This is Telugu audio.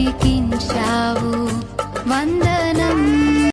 బ్రతికించావు వంద